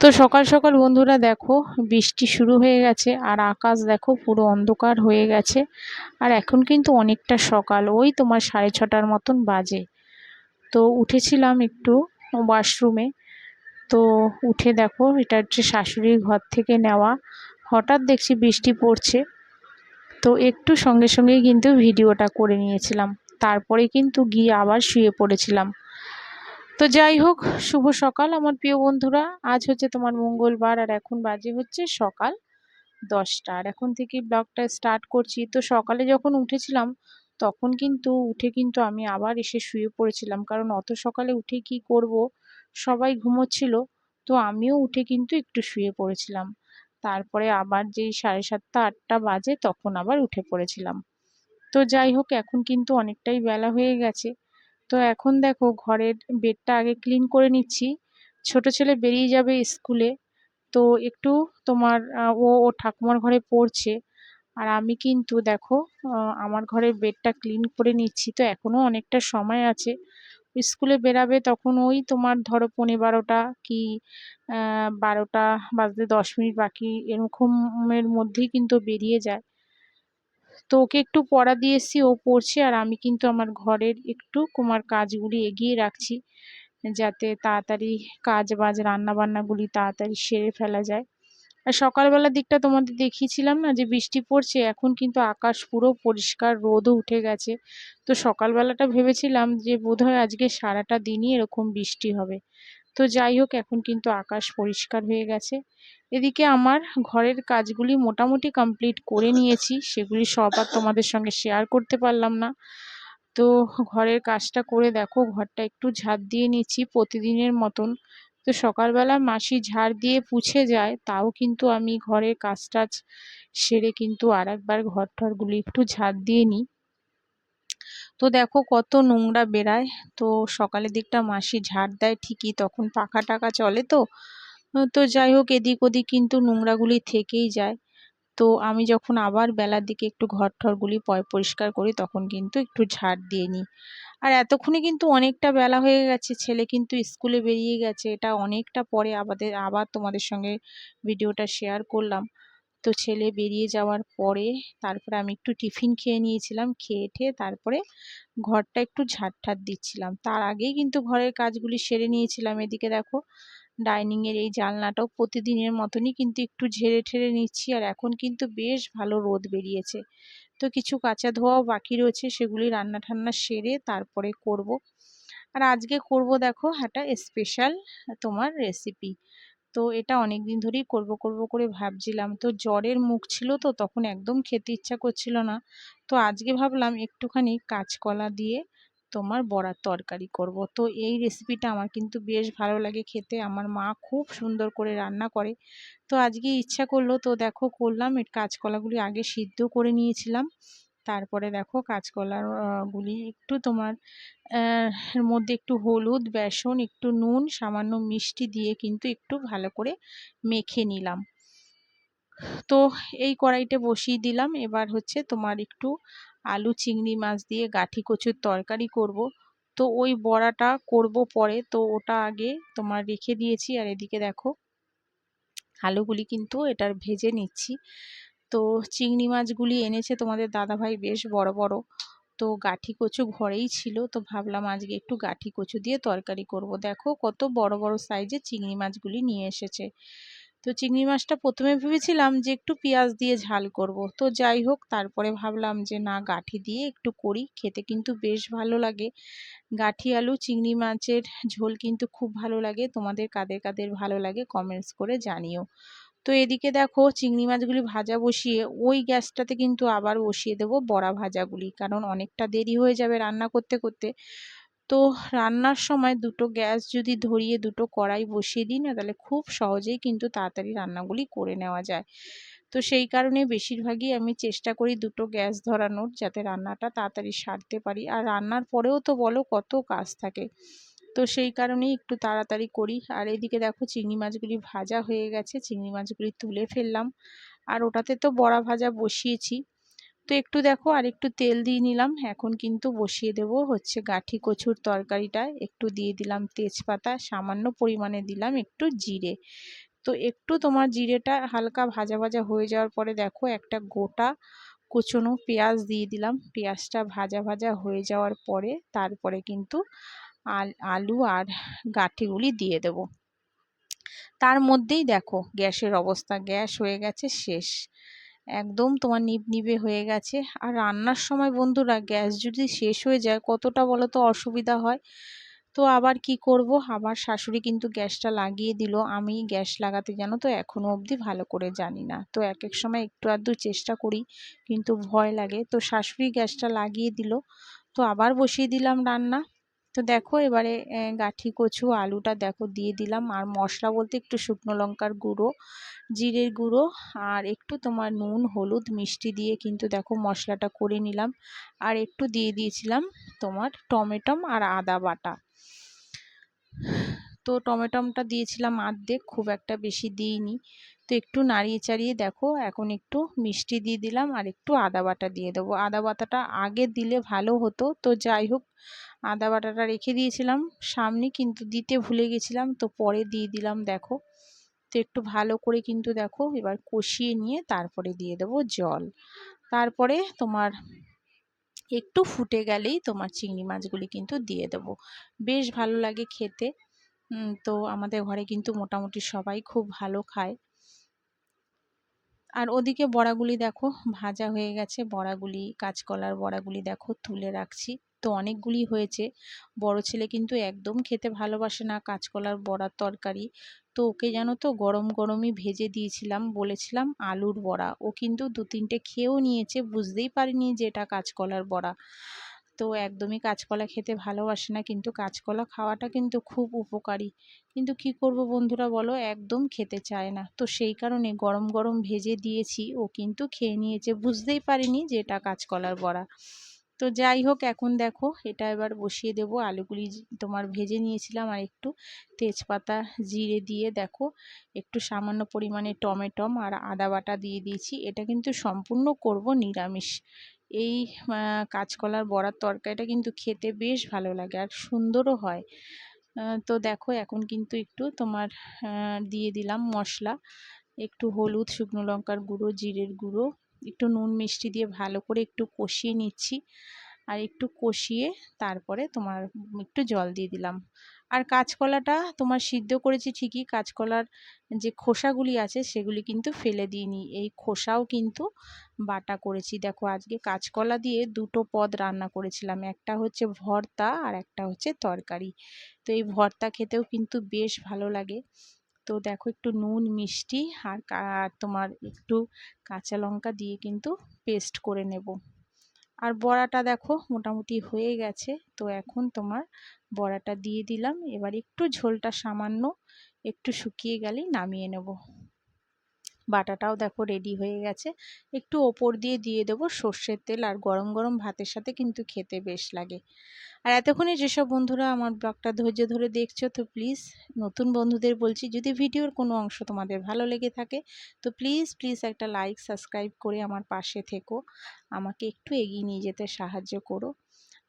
তো সকাল সকাল বন্ধুরা দেখো, বৃষ্টি শুরু হয়ে গেছে আর আকাশ দেখো পুরো অন্ধকার হয়ে গেছে। আর এখন কিন্তু অনেকটা সকাল, ওই তোমার সাড়ে ছটার মতন বাজে। তো উঠেছিলাম একটু ওয়াশরুমে তো উঠে দেখো, এটা হচ্ছে শাশুড়ির ঘর থেকে নেওয়া। হঠাৎ দেখছি বৃষ্টি পড়ছে। তো একটু সঙ্গে সঙ্গেই কিন্তু ভিডিওটা করে নিয়েছিলাম। তারপরে কিন্তু গিয়ে আবার শুয়ে পড়েছিলাম। তো যাই হোক, শুভ সকাল আমার প্রিয় বন্ধুরা। আজ হচ্ছে তোমার মঙ্গলবার আর এখন বাজে হচ্ছে সকাল দশটা। আর এখন থেকে ব্লগটা স্টার্ট করছি। তো সকালে যখন উঠেছিলাম, তখন কিন্তু উঠে কিন্তু আমি আবার এসে শুয়ে পড়েছিলাম। কারণ অত সকালে উঠে কি করব? সবাই ঘুমোচ্ছিল, তো আমিও উঠে কিন্তু একটু শুয়ে পড়েছিলাম। তারপরে আবার যেই সাড়ে সাতটা, আটটা বাজে, তখন আবার উঠে পড়েছিলাম। তো যাই হোক, এখন কিন্তু অনেকটাই বেলা হয়ে গেছে। তো এখন দেখো ঘরের বেডটা আগে ক্লিন করে নিচ্ছি। ছোট ছেলে বেরিয়ে যাবে স্কুলে। তো একটু তোমার ও ও ঠাকুমার ঘরে পড়ছে। আর আমি কিন্তু দেখো আমার ঘরের বেডটা ক্লিন করে নিচ্ছি। তো এখনও অনেকটা সময় আছে। স্কুলে বেরাবে তখন ওই তোমার ধরো পনেরো বারোটা কি বারোটা বাজতে দশ মিনিট বাকি এরকমের মধ্যেই কিন্তু বেরিয়ে যায়। তো ওকে একটু পড়া দিয়ে এসছি, ও পড়ছে আর আমি কিন্তু আমার ঘরের একটু কুমার কাজগুলি এগিয়ে রাখছি যাতে তাড়াতাড়ি কাজ বাজ রান্না বান্নাগুলি তাড়াতাড়ি সেরে ফেলা যায়। আর সকালবেলার দিকটা তোমাদের দেখিয়েছিলাম না যে বৃষ্টি পড়ছে, এখন কিন্তু আকাশ পুরো পরিষ্কার, রোদও উঠে গেছে। তো সকালবেলাটা ভেবেছিলাম যে বোধহয় আজকে সারাটা দিনই এরকম বৃষ্টি হবে। তো যাই হোক, এখন কিন্তু আকাশ পরিষ্কার হয়ে গেছে। এদিকে আমার ঘরের কাজগুলি মোটামুটি কমপ্লিট করে নিয়েছি, সেগুলি সব আর তোমাদের সঙ্গে শেয়ার করতে পারলাম না। তো ঘরের কাজটা করে দেখো, ঘরটা একটু ঝাড় দিয়ে নিচ্ছি প্রতিদিনের মতন। তো সকালবেলা মাসি ঝাড় দিয়ে পুছে যায়, তাও কিন্তু আমি ঘরের কাজ টাজ সেরে কিন্তু আর একবার ঘর টরগুলি একটু ঝাড় দিয়ে নিই। তো দেখো কত নোংরা বেরায় তো সকালের দিকটা মাসি ঝাড় দেয় ঠিকই, তখন পাখা টাকা চলে তো। তো যাই হোক, এদিক ওদিক কিন্তু নোংরাগুলি থেকেই যায়। তো আমি যখন আবার বেলার দিকে একটু ঘর ঠরগুলি পরিষ্কার করি, তখন কিন্তু একটু ঝাড় দিয়ে নিই। আর এতক্ষণে কিন্তু অনেকটা বেলা হয়ে গেছে, ছেলে কিন্তু স্কুলে বেরিয়ে গেছে। এটা অনেকটা পরে আমাদের, আবার তোমাদের সঙ্গে ভিডিওটা শেয়ার করলাম। তো ছেলে বেরিয়ে যাওয়ার পরে তারপরে আমি একটু টিফিন খেয়ে নিয়েছিলাম, খেয়ে ঠেয়ে তারপরে ঘরটা একটু ঝাড় ঠাট দিচ্ছিলাম। তার আগেই কিন্তু ঘরের কাজগুলি সেরে নিয়েছিলাম। এদিকে দেখো ডাইনিংয়ের এই জানলাটাও প্রতিদিনের মতনই কিন্তু একটু ঝেড়ে ঠেড়ে নিচ্ছি আর এখন কিন্তু বেশ ভালো রোদ বেরিয়েছে। তো কিছু কাঁচা ধোয়াও বাকি রয়েছে সেগুলি রান্না ঠান্না সেরে তারপরে করব। আর আজকে করব দেখো একটা স্পেশাল তোমার রেসিপি তো এটা অনেক দিন ধরেই করব করব করে ভাবছিলাম। তো জ্বরের মুখ ছিল তো, তখন একদম খেতে ইচ্ছা করছিল না। তো আজকে ভাবলাম একটুখানি কাঁচকলা দিয়ে তোমার বড়ার তরকারি করব। তো এই রেসিপিটা আমার কিন্তু বেশ ভালো লাগে খেতে। আমার মা খুব সুন্দর করে রান্না করে। তো আজকে ইচ্ছা করল, তো দেখো করলাম। এর কাঁচকলাগুলি আগে সিদ্ধ করে নিয়েছিলাম। তারপরে দেখো কাঁচকলাগুলি একটু তোমার এর মধ্যে একটু হলুদ, বেসন, একটু নুন, সামান্য মিষ্টি দিয়ে কিন্তু একটু ভালো করে মেখে নিলাম। তো এই কড়াইতে বসিয়ে দিলাম। এবার হচ্ছে তোমার একটু আলু, চিংড়ি মাছ দিয়ে গাঠি কচুর তরকারি করব। তো ওই বড়াটা করব পরে। তো ওটা আগে তোমার রেখে দিয়েছি। আর এদিকে দেখো, আলুগুলি কিন্তু এটার ভেজে নিচ্ছি। তো চিংড়ি মাছগুলি এনেছে তোমাদের দাদাভাই, বেশ বড় বড়। তো গাঠি কচু ঘরেই ছিল। তো ভাবলাম আজকে একটু গাঠি কচু দিয়ে তরকারি করব। দেখো কত বড় বড় সাইজে চিংড়ি মাছগুলি নিয়ে এসেছে। তো চিংড়ি মাছটা প্রথমে ভেবেছিলাম যে একটু পেঁয়াজ দিয়ে ঝাল করব। তো যাই হোক, তারপরে ভাবলাম যে না, গাঠি দিয়ে একটু করি। খেতে কিন্তু বেশ ভালো লাগে। গাঠি আলু, চিংড়ি মাছের ঝোল কিন্তু খুব ভালো লাগে। তোমাদের কাদের কাদের ভালো লাগে কমেন্টস করে জানিও। তো এদিকে দেখো, চিংড়ি মাছগুলি ভাজা বসিয়ে ওই গ্যাসটাতে কিন্তু আবার বসিয়ে দেবো বড়া ভাজাগুলি। কারণ অনেকটা দেরি হয়ে যাবে রান্না করতে করতে। তো রান্নার সময় দুটো গ্যাস যদি ধরিয়ে দুটো কড়াই বসিয়ে দিই না, তাহলে খুব সহজেই কিন্তু তাড়াতাড়ি রান্নাগুলি করে নেওয়া যায়। তো সেই কারণে বেশিরভাগই আমি চেষ্টা করি দুটো গ্যাস ধরানোর যাতে রান্নাটা তাড়াতাড়ি সারতে পারি। আর রান্নার পরেও তো বলো কত কাজ থাকে। তো সেই কারণেই একটু তাড়াতাড়ি করি। আর এদিকে দেখো চিংড়ি মাছগুলি ভাজা হয়ে গেছে, চিংড়ি মাছগুলি তুলে ফেললাম। আর ওটাতে তো বড়া ভাজা বসিয়েছি। তো একটু দেখো আর একটু তেল দিয়ে নিলাম। এখন কিন্তু বসিয়ে দেব হচ্ছে গাঠি কচুর তরকারিটা। একটু দিয়ে দিলাম তেজপাতা, সামান্য পরিমাণে দিলাম একটু জিরে। তো একটু তোমার জিরেটা হালকা ভাজা ভাজা হয়ে যাওয়ার পরে দেখো একটা গোটা কুচনো পেঁয়াজ দিয়ে দিলাম। পেঁয়াজটা ভাজা ভাজা হয়ে যাওয়ার পরে তারপরে কিন্তু আলু আর গাঠিগুলি দিয়ে দেব। তার মধ্যেই দেখো গ্যাসের অবস্থা, গ্যাস হয়ে গেছে, শেষ। একদম তোমার নিব নিবে হয়ে গেছে। আর রান্নার সময় বন্ধুরা গ্যাস যদি শেষ হয়ে যায় কতটা বলো তো অসুবিধা হয়? তো আবার কি করব? আমার শাশুড়ি কিন্তু গ্যাসটা লাগিয়ে দিল। আমি গ্যাস লাগাতে জানো তো এখনও অবধি ভালো করে জানি না। তো এক এক সময় একটু আধটু চেষ্টা করি কিন্তু ভয় লাগে। তো শাশুড়ি গ্যাসটা লাগিয়ে দিল। তো আবার বসিয়ে দিলাম রান্না। তো দেখো এবারে গাঠি, কচু, আলুটা দেখো দিয়ে দিলাম। আর মশলা বলতে একটু শুকনো লঙ্কার গুঁড়ো, জিরের গুঁড়ো আর একটু তোমার নুন, হলুদ, মিষ্টি দিয়ে কিন্তু দেখো মশলাটা করে নিলাম। আর একটু দিয়ে দিয়েছিলাম তোমার টমেটম আর আদা বাটা। তো টমেটমটা দিয়েছিলাম আর্ধেক, খুব একটা বেশি দিইনি। তো একটু নাড়িয়ে চাড়িয়ে দেখো, এখন একটু মিষ্টি দিয়ে দিলাম আর একটু আদা বাটা দিয়ে দেবো। আদা বাটাটা আগে দিলে ভালো হতো। তো যাই হোক, আদা বাটাটা রেখে দিয়েছিলাম সামনে, কিন্তু দিতে ভুলে গেছিলাম, তো পরে দিয়ে দিলাম দেখো। তো একটু ভালো করে কিন্তু দেখো, এবার কষিয়ে নিয়ে তারপরে দিয়ে দেবো জল। তারপরে তোমার একটু ফুটে গেলেই তোমার চিংড়ি মাছগুলি কিন্তু দিয়ে দেবো। বেশ ভালো লাগে খেতে। তো আমাদের ঘরে কিন্তু মোটামুটি সবাই খুব ভালো খায়। আর ওদিকে বড়াগুলি দেখো, ভাজা হয়ে গেছে। বড়াগুলি, কাঁচকলার বড়াগুলি দেখো, তুলে রাখছি। তো অনেকগুলি হয়েছে। বড় ছেলে কিন্তু একদম খেতে ভালোবাসে না কাঁচকলার বড়ার তরকারি। তো ওকে যেন তো, গরম গরমই ভেজে দিয়েছিলাম, বলেছিলাম আলুর বড়া। ও কিন্তু দু তিনটে খেয়েও নিয়েছে, বুঝতেই পারিনি যে এটা কাঁচকলার বড়া। তো একদমই কাঁচকলা খেতে ভালোবাসে না। কিন্তু কাঁচকলা খাওয়াটা কিন্তু খুব উপকারী। কিন্তু কি করব বন্ধুরা বলো? একদম খেতে চায় না। তো সেই কারণে গরম গরম ভেজে দিয়েছি। ও কিন্তু খেয়ে নিয়েছে। বুঝতেই পারিনি যে এটা কাঁচকলার বড়া। তো যাই হোক, এখন দেখো, এটা এবার বসিয়ে দেব। আলুগুলি তোমার ভেজে নিয়েছিলাম আর একটু তেজপাতা জিরে দিয়ে দেখো, একটু সামান্য পরিমাণে টমেটম আর আদা বাটা দিয়ে দিয়েছি। এটা কিন্তু সম্পূর্ণ করব নিরামিষ। এই কাঁচকলার বড়ার তরকারিটা কিন্তু খেতে বেশ ভালো লাগে আর সুন্দরও হয়। তো দেখো এখন কিন্তু একটু তোমার দিয়ে দিলাম মশলা, একটু হলুদ, শুকনো লঙ্কার গুঁড়ো, জিরের গুঁড়ো, একটু নুন, মিষ্টি দিয়ে ভালো করে একটু কষিয়ে নিচ্ছি। আর একটু কষিয়ে তারপরে তোমার একটু জল দিয়ে দিলাম। আর কাঁচকলাটা তোমার সিদ্ধ করেছি ঠিকই, কাঁচকলার যে খোসাগুলি আছে সেগুলি কিন্তু ফেলে দিইনি। এই খোসাও কিন্তু বাটা করেছি। দেখো আজকে কাঁচকলা দিয়ে দুটো পদ রান্না করেছিলাম। একটা হচ্ছে ভর্তা আর একটা হচ্ছে তরকারি। তো এই ভর্তা খেতেও কিন্তু বেশ ভালো লাগে। তো দেখো একটু নুন, মিষ্টি আর তোমার একটু কাঁচা লঙ্কা দিয়ে কিন্তু পেস্ট করে নেব। আর বড়াটা দেখো মোটামুটি হয়ে গেছে। তো এখন তোমার বড়াটা দিয়ে দিলাম। এবার একটু ঝোলটা সামান্য একটু শুকিয়ে গেলেই নামিয়ে নেব। বাটাটাও দেখো রেডি হয়ে গেছে। একটু ওপর দিয়ে দিয়ে দেবো সর্ষের তেল আর গরম গরম ভাতের সাথে কিন্তু খেতে বেশ লাগে। আর এতক্ষণে যেসব বন্ধুরা আমার ব্লগটা ধৈর্য ধরে দেখছ, তো প্লিজ নতুন বন্ধুদের বলছি, যদি ভিডিওর কোনো অংশ তোমাদের ভালো লেগে থাকে, তো প্লিজ প্লিজ একটা লাইক সাবস্ক্রাইব করে আমার পাশে থেকো। আমাকে একটু এগিয়ে নিয়ে যেতে সাহায্য করো।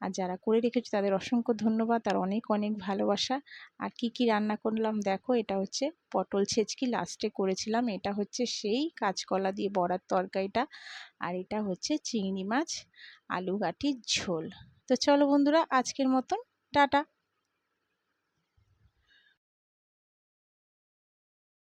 আর যারা করে রেখেছে তাদের অসংখ্য ধন্যবাদ, আর অনেক অনেক ভালোবাসা। আর কি কি রান্না করলাম দেখো, এটা হচ্ছে পটল ছেঁচকি লাস্টে করেছিলাম। এটা হচ্ছে সেই কাঁচকলা দিয়ে বড়ার তরকারিটা, আর এটা হচ্ছে চিংড়ি মাছ আলু গাঠির ঝোল। তো চলো বন্ধুরা, আজকের মতন, টাটা।